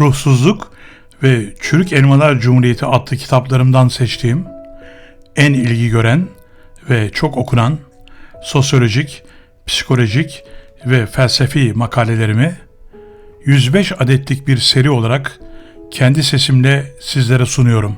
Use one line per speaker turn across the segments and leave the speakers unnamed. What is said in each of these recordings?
Ruhsuzluk ve Çürük Elmalar Cumhuriyeti adlı kitaplarımdan seçtiğim en ilgi gören ve çok okunan sosyolojik, psikolojik ve felsefi makalelerimi 105 adetlik bir seri olarak kendi sesimle sizlere sunuyorum.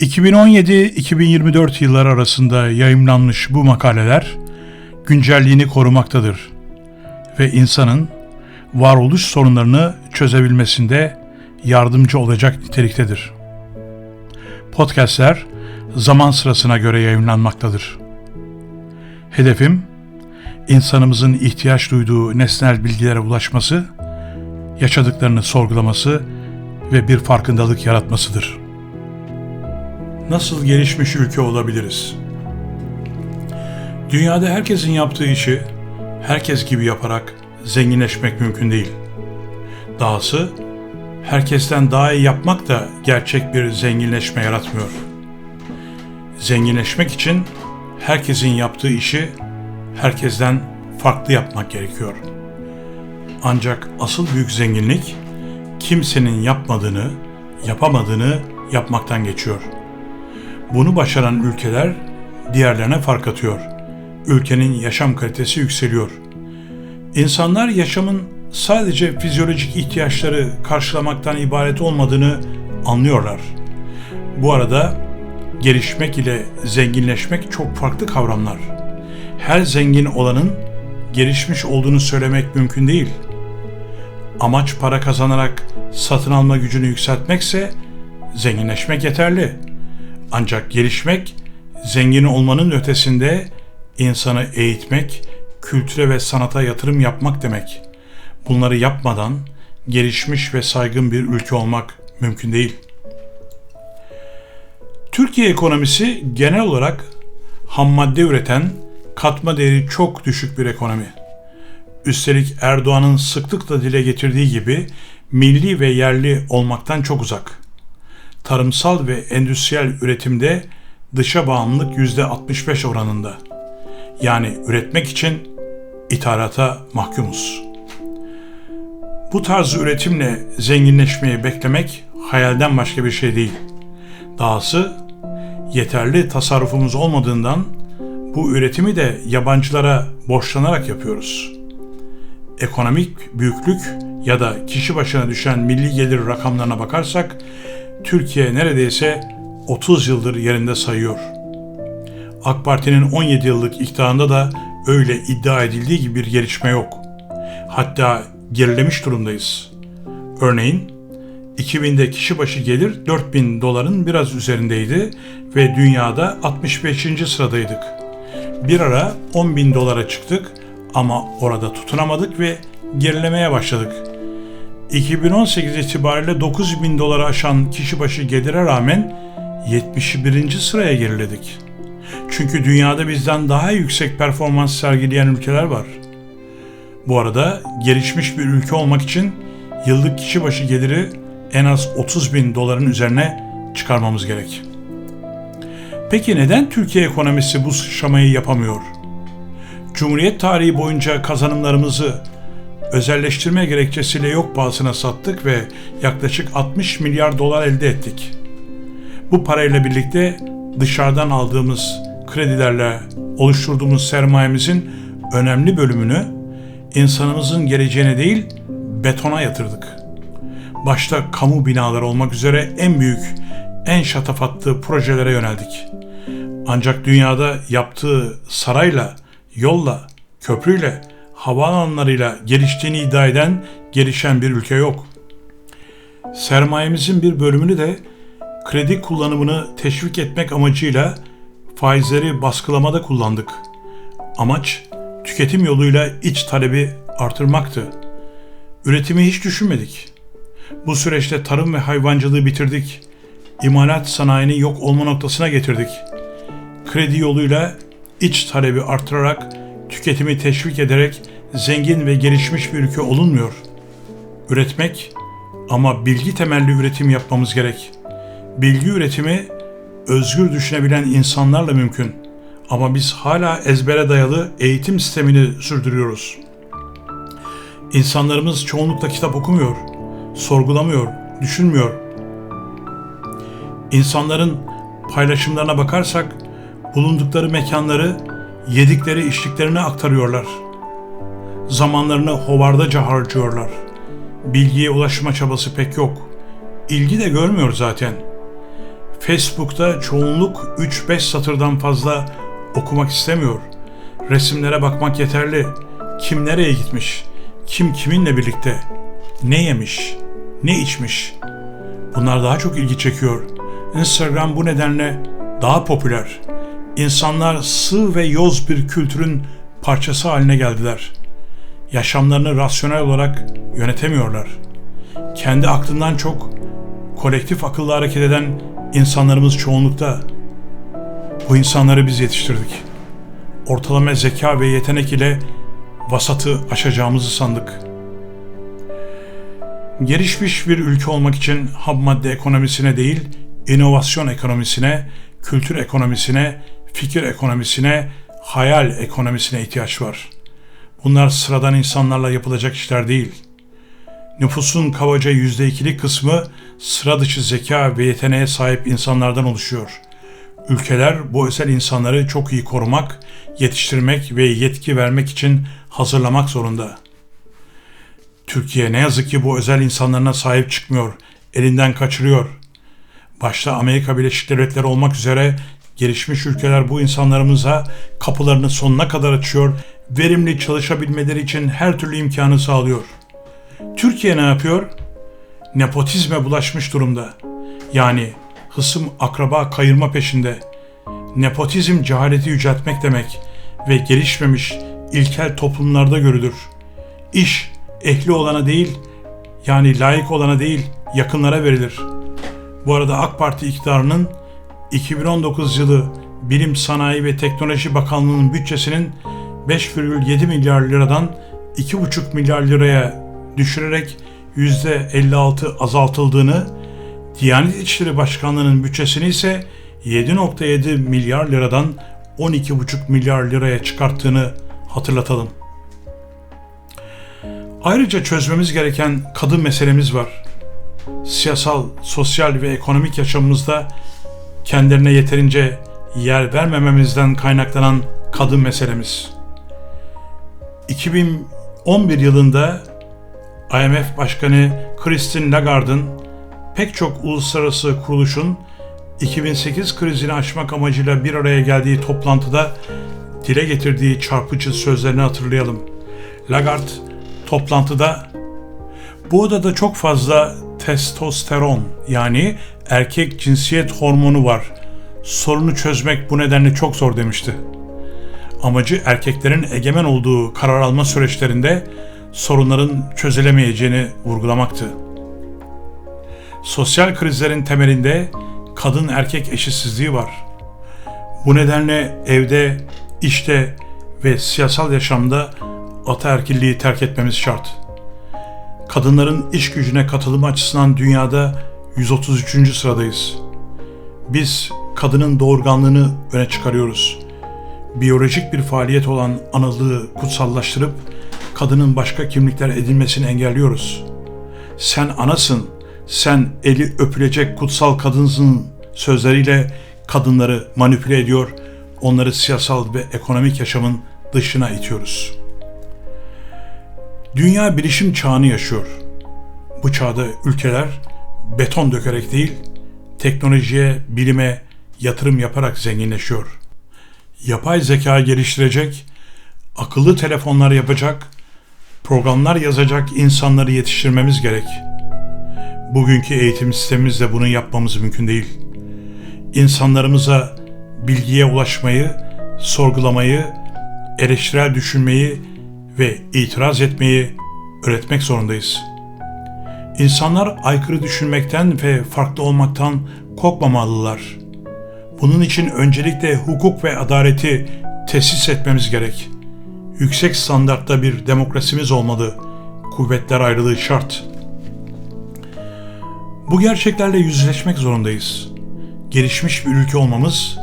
2017-2024 yılları arasında yayımlanmış bu makaleler güncelliğini korumaktadır ve insanın varoluş sorunlarını çözebilmesinde yardımcı olacak niteliktedir. Podcastler zaman sırasına göre yayınlanmaktadır. Hedefim, insanımızın ihtiyaç duyduğu nesnel bilgilere ulaşması, yaşadıklarını sorgulaması ve bir farkındalık yaratmasıdır. Nasıl gelişmiş ülke olabiliriz? Dünyada herkesin yaptığı işi herkes gibi yaparak zenginleşmek mümkün değil. Dahası herkesten daha iyi yapmak da gerçek bir zenginleşme yaratmıyor. Zenginleşmek için herkesin yaptığı işi herkesten farklı yapmak gerekiyor. Ancak asıl büyük zenginlik kimsenin yapmadığını, yapamadığını yapmaktan geçiyor. Bunu başaran ülkeler diğerlerine fark atıyor. Ülkenin yaşam kalitesi yükseliyor. İnsanlar yaşamın sadece fizyolojik ihtiyaçları karşılamaktan ibaret olmadığını anlıyorlar. Bu arada gelişmek ile zenginleşmek çok farklı kavramlar. Her zengin olanın gelişmiş olduğunu söylemek mümkün değil. Amaç para kazanarak satın alma gücünü yükseltmekse zenginleşmek yeterli. Ancak gelişmek zengin olmanın ötesinde insanı eğitmek, kültüre ve sanata yatırım yapmak demek. Bunları yapmadan gelişmiş ve saygın bir ülke olmak mümkün değil. Türkiye ekonomisi genel olarak ham madde üreten, katma değeri çok düşük bir ekonomi. Üstelik Erdoğan'ın sıklıkla dile getirdiği gibi milli ve yerli olmaktan çok uzak. Tarımsal ve endüstriyel üretimde dışa bağımlılık %65 oranında. Yani üretmek için ithalata mahkumuz. Bu tarz üretimle zenginleşmeyi beklemek hayalden başka bir şey değil. Dahası yeterli tasarrufumuz olmadığından bu üretimi de yabancılara borçlanarak yapıyoruz. Ekonomik büyüklük ya da kişi başına düşen milli gelir rakamlarına bakarsak Türkiye neredeyse 30 yıldır yerinde sayıyor. AK Parti'nin 17 yıllık iktidarında da öyle iddia edildiği gibi bir gelişme yok. Hatta gerilemiş durumdayız. Örneğin 2000'de kişi başı gelir 4000 doların biraz üzerindeydi ve dünyada 65. sıradaydık. Bir ara 10 bin dolara çıktık ama orada tutunamadık ve gerilemeye başladık. 2018 itibariyle 9 bin doları aşan kişi başı gelire rağmen 71. sıraya geriledik. Çünkü dünyada bizden daha yüksek performans sergileyen ülkeler var. Bu arada gelişmiş bir ülke olmak için yıllık kişi başı geliri en az 30 bin doların üzerine çıkarmamız gerek. Peki neden Türkiye ekonomisi bu sıçramayı yapamıyor? Cumhuriyet tarihi boyunca kazanımlarımızı özelleştirme gerekçesiyle yok pahasına sattık ve yaklaşık 60 milyar dolar elde ettik. Bu parayla birlikte dışarıdan aldığımız kredilerle oluşturduğumuz sermayemizin önemli bölümünü insanımızın geleceğine değil betona yatırdık. Başta kamu binaları olmak üzere en büyük, en şatafatlı projelere yöneldik. Ancak dünyada yaptığı sarayla, yolla, köprüyle, havaalanlarıyla geliştiğini iddia eden gelişen bir ülke yok. Sermayemizin bir bölümünü de kredi kullanımını teşvik etmek amacıyla faizleri baskılamada kullandık. Amaç tüketim yoluyla iç talebi artırmaktı. Üretimi hiç düşünmedik. Bu süreçte tarım ve hayvancılığı bitirdik. İmalat sanayini yok olma noktasına getirdik. Kredi yoluyla iç talebi artırarak tüketimi teşvik ederek zengin ve gelişmiş bir ülke olunmuyor. Üretmek ama bilgi temelli üretim yapmamız gerek. Bilgi üretimi özgür düşünebilen insanlarla mümkün. Ama biz hala ezbere dayalı eğitim sistemini sürdürüyoruz. İnsanlarımız çoğunlukla kitap okumuyor sorgulamıyor, düşünmüyor. İnsanların paylaşımlarına bakarsak bulundukları mekanları yedikleri içtiklerini aktarıyorlar. Zamanlarını hovardaca harcıyorlar. Bilgiye ulaşma çabası pek yok. İlgi de görmüyor zaten. Facebook'ta çoğunluk 3-5 satırdan fazla okumak istemiyor. Resimlere bakmak yeterli. Kim nereye gitmiş? Kim kiminle birlikte? Ne yemiş? Ne içmiş? Bunlar daha çok ilgi çekiyor. Instagram bu nedenle daha popüler. İnsanlar sığ ve yoz bir kültürün parçası haline geldiler. Yaşamlarını rasyonel olarak yönetemiyorlar. Kendi aklından çok kolektif akılla hareket eden insanlarımız çoğunlukta. Bu insanları biz yetiştirdik. Ortalama zeka ve yetenek ile vasatı aşacağımızı sandık. Gelişmiş bir ülke olmak için ham madde ekonomisine değil, inovasyon ekonomisine, kültür ekonomisine, fikir ekonomisine, hayal ekonomisine ihtiyaç var. Bunlar sıradan insanlarla yapılacak işler değil. Nüfusun kabaca yüzde ikilik kısmı sıra dışı zeka ve yeteneğe sahip insanlardan oluşuyor. Ülkeler bu özel insanları çok iyi korumak, yetiştirmek ve yetki vermek için hazırlamak zorunda. Türkiye ne yazık ki bu özel insanlarına sahip çıkmıyor, elinden kaçırıyor. Başta Amerika Birleşik Devletleri olmak üzere gelişmiş ülkeler bu insanlarımıza kapılarını sonuna kadar açıyor, verimli çalışabilmeleri için her türlü imkanı sağlıyor. Türkiye ne yapıyor? Nepotizme bulaşmış durumda. Yani hısım akraba kayırma peşinde. Nepotizm cehaleti yüceltmek demek ve gelişmemiş ilkel toplumlarda görülür. İş ehli olana değil, yani layık olana değil, yakınlara verilir. Bu arada AK Parti iktidarının 2019 yılı Bilim Sanayi ve Teknoloji Bakanlığı'nın bütçesinin 5,7 milyar liradan 2,5 milyar liraya düşürerek %56 azaltıldığını, Diyanet İşleri Başkanlığı'nın bütçesini ise 7.7 milyar liradan 12,5 milyar liraya çıkarttığını hatırlatalım. Ayrıca çözmemiz gereken kadın meselemiz var. Siyasal, sosyal ve ekonomik yaşamımızda kendilerine yeterince yer vermememizden kaynaklanan kadın meselemiz. 2011 yılında IMF Başkanı Christine Lagarde'ın pek çok uluslararası kuruluşun 2008 krizini aşmak amacıyla bir araya geldiği toplantıda dile getirdiği çarpıcı sözlerini hatırlayalım. Lagarde toplantıda bu odada çok fazla testosteron yani erkek cinsiyet hormonu var. Sorunu çözmek bu nedenle çok zor demişti. Amacı erkeklerin egemen olduğu karar alma süreçlerinde sorunların çözülemeyeceğini vurgulamaktı. Sosyal krizlerin temelinde kadın erkek eşitsizliği var. Bu nedenle evde, işte ve siyasal yaşamda ataerkilliği terk etmemiz şart. Kadınların iş gücüne katılımı açısından dünyada 133. sıradayız. Biz kadının doğurganlığını öne çıkarıyoruz. Biyolojik bir faaliyet olan analığı kutsallaştırıp kadının başka kimlikler edinmesini engelliyoruz. Sen anasın, sen eli öpülecek kutsal kadınsın sözleriyle kadınları manipüle ediyor, onları siyasal ve ekonomik yaşamın dışına itiyoruz. Dünya bilişim çağını yaşıyor. Bu çağda ülkeler beton dökerek değil, teknolojiye, bilime yatırım yaparak zenginleşiyor. Yapay zeka geliştirecek, akıllı telefonlar yapacak, programlar yazacak insanları yetiştirmemiz gerek. Bugünkü eğitim sistemimizde bunu yapmamız mümkün değil. İnsanlarımıza bilgiye ulaşmayı, sorgulamayı, eleştirel düşünmeyi ve itiraz etmeyi öğretmek zorundayız. İnsanlar aykırı düşünmekten ve farklı olmaktan korkmamalılar. Bunun için öncelikle hukuk ve adaleti tesis etmemiz gerek.'' Yüksek standartta bir demokrasimiz olmalı. Kuvvetler ayrılığı şart. Bu gerçeklerle yüzleşmek zorundayız. Gelişmiş bir ülke olmamız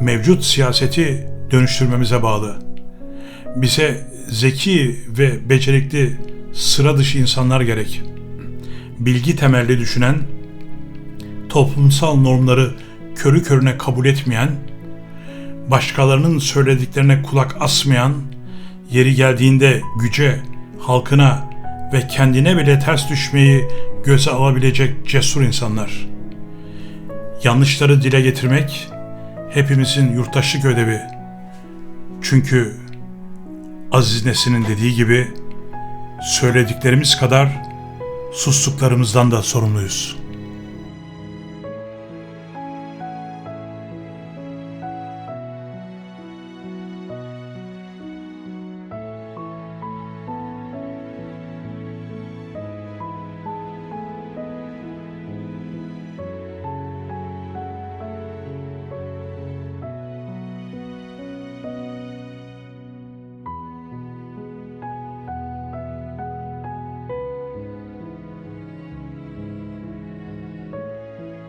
mevcut siyaseti dönüştürmemize bağlı. Bize zeki ve becerikli sıra dışı insanlar gerek. bilgi temelli düşünen, toplumsal normları körü körüne kabul etmeyen, başkalarının söylediklerine kulak asmayan, yeri geldiğinde güce, halkına ve kendine bile ters düşmeyi göze alabilecek cesur insanlar. Yanlışları dile getirmek hepimizin yurttaşlık ödevi. Çünkü Aziz Nesin'in dediği gibi söylediklerimiz kadar sustuklarımızdan da sorumluyuz.''